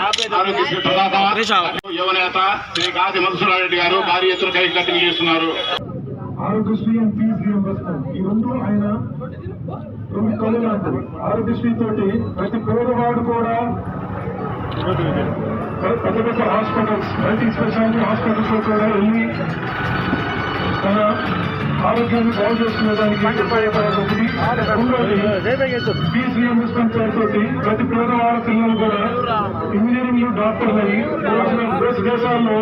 ఆరోగ్యశ్రీ ప్రదాత. యువనేత శ్రీ గాది మధుసూరారెడ్డి గారు భారీ ఎత్తున కేక్ కటింగ్ చేస్తున్నారు ఆరోగ్యశ్రీ అండ్ ఫీజ్ రియంబర్స్మెంట్. ఈ రెండు ఆయన రెండు ఆరోగ్యశ్రీ తోటి ప్రతి పేదవాడు కూడా పెద్ద పెద్ద హాస్పిటల్స్ మల్టీ స్పెషాలిటీ హాస్పిటల్స్లో కూడా వెళ్ళి తన ఆరోగ్యాన్ని బాగు ఉపయోగపడేది ఒకటి బీసీఎం ఫీజ్ రియంబర్స్మెంట్ ప్రతి పేదవాళ్ళ పిల్లలు కూడా ఇంజనీరింగ్ డాక్టర్లు అయ్యి దేశ దేశాల్లో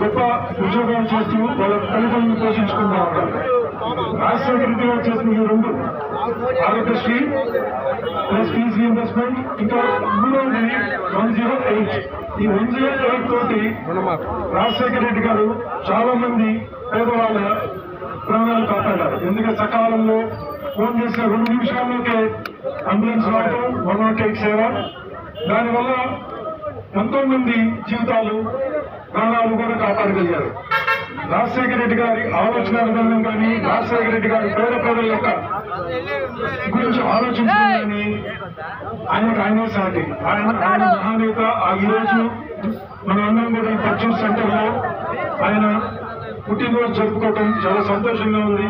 గొప్ప ఉద్యోగాలు చేస్తూ వాళ్ళ తల్లిదండ్రులను పోషించుకుంటున్నారు ఉంటారు రాజశేఖర గారు చేసిన ఈ రెండు ఆరోగ్యశ్రీ ప్లస్ ఫీజ్ రీఎంబర్స్మెంట్ ఇంకా మూడవది వన్ జీరో ఎయిట్ ఈ వన్ జీరో ఎయిట్ తోటి రాజశేఖర రెడ్డి గారు చాలా మంది పేదవాళ్ళ ఎందుకంటే సకాలంలో ఫోన్ చేసిన రెండు నిమిషాల్లోకే అంబులెన్స్ రావడం వన్ నాట్ ఎయిట్ సేవ దానివల్ల ఎంతో మంది జీవితాలు ప్రాణాలు కూడా కాపాడగలిగారు. రాజశేఖర రెడ్డి గారి ఆలోచన విధానం కానీ రాజశేఖర రెడ్డి గారి పేద ప్రజల యొక్క గురించి ఆలోచించడం కానీ ఆయనకు ఆయనే సాటి. ఆయన ఆయన మహానేత. ఆ ఈరోజు మన అందరం కూడా ఈ పర్చేస్ ఆయన పుట్టినరోజు జరుపుకోవటం చాలా సంతోషంగా ఉంది.